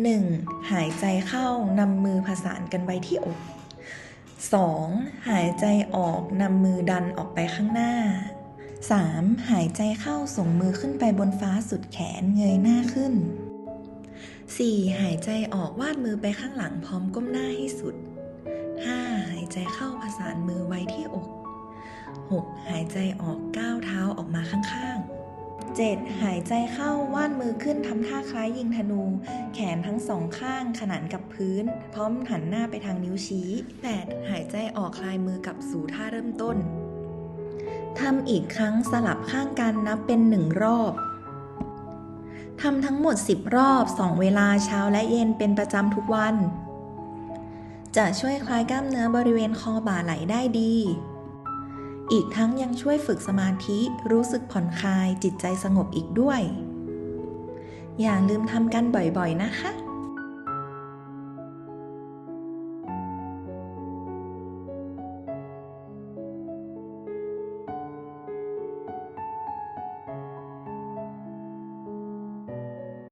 1. หายใจเข้านำมือผสานกันไว้ที่อก 2. หายใจออกนำมือดันออกไปข้างหน้า 3. หายใจเข้าส่งมือขึ้นไปบนฟ้าสุดแขนเงยหน้าขึ้น 4. หายใจออกวาดมือไปข้างหลังพร้อมก้มหน้าให้สุด 5. หายใจเข้าผสานมือไว้ที่อก 6. หายใจออกก้าวเท้าออกมาข้าง 7. หายใจเข้าว่าดมือขึ้นทำท่าคล้ายยิงธนู แขนทั้งสองข้างขนานกับพื้น พร้อมหันหน้าไปทางนิ้วชี้ 8. หายใจออกคลายมือกลับสู่ท่าเริ่มต้นทำอีกครั้งสลับข้างกันนับเป็นหนึ่งรอบทำทั้งหมด 10 รอบ 2 เวลาเช้าและเย็นเป็นประจำทุกวัน จะช่วยคลายกล้ามเนื้อบริเวณคอบ่าไหล่ได้ดี อีกทั้งยังช่วยฝึกสมาธิรู้สึกผ่อนคลายจิตใจสงบอีกด้วย อย่าลืมทำกันบ่อยๆนะคะ